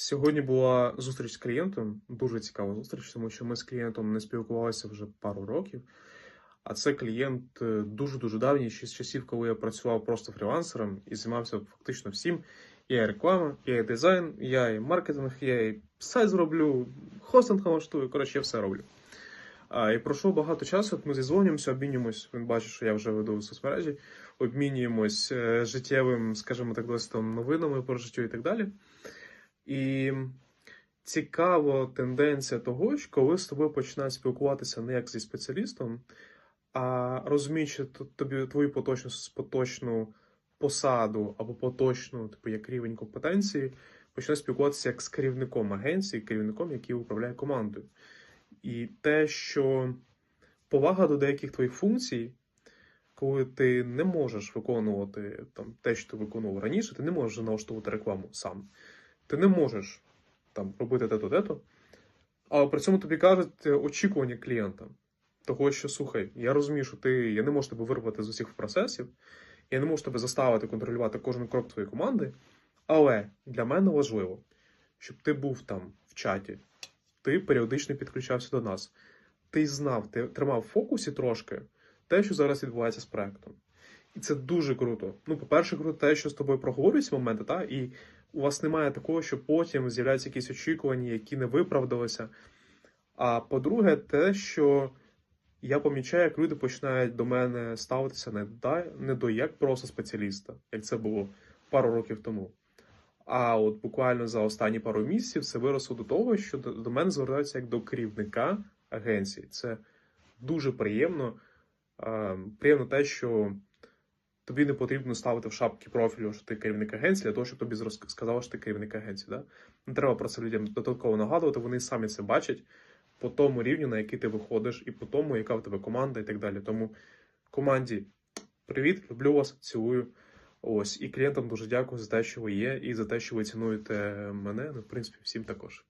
Сьогодні була зустріч з клієнтом, дуже цікава зустріч, тому що ми з клієнтом не спілкувалися вже пару років. А це клієнт е, дуже-дуже давній, ще з часів, коли я працював просто фрілансером і займався фактично всім. Я і реклама, я і дизайн, я і маркетинг, я і сайт зроблю, хостинг налаштую, коротше, я все роблю. А, і пройшло багато часу, от ми зізвонюємося, обмінюємось. Він бачить, що я вже веду соцмережі, обмінюємось е, життєвим, скажімо так, там новинами про життя і так далі. І цікава тенденція того, що коли з тобою починають спілкуватися не як зі спеціалістом, а розуміючи тобі твою поточну, поточну посаду або поточну, типу, як рівень компетенції, починають спілкуватися як з керівником агенції, керівником, який управляє командою. І те, що повага до деяких твоїх функцій, коли ти не можеш виконувати там, те, що ти виконував раніше, ти не можеш налаштовувати рекламу сам. Ти не можеш там робити те-то, те-то, а при цьому тобі кажуть е, очікування клієнта. Того, що слухай, я розумію, що ти я не можу тебе вирвати з усіх процесів, я не можу тебе заставити контролювати кожен крок твоєї команди, але для мене важливо, щоб ти був там в чаті, ти періодично підключався до нас, ти знав, ти тримав в фокусі трошки те, що зараз відбувається з проектом. І це дуже круто. Ну, по-перше, круто те, що з тобою проговорюються моменти, та, і у вас немає такого, що потім з'являються якісь очікування, які не виправдалися. А по-друге, те, що я помічаю, як люди починають до мене ставитися не, да, не до як просто спеціаліста, як це було пару років тому. А от буквально за останні пару місяців це виросло до того, що до, до мене звертаються як до керівника агенції. Це дуже приємно. Е, приємно те, що тобі не потрібно ставити в шапки профілю, що ти керівник агенції, для того, щоб тобі сказали, що ти керівник агенції. Да? Не треба про це людям додатково нагадувати, вони самі це бачать по тому рівню, на який ти виходиш, і по тому, яка в тебе команда, і так далі. Тому команді привіт, люблю вас, цілую. Ось і клієнтам дуже дякую за те, що ви є, і за те, що ви цінуєте мене. Ну, в принципі, всім також.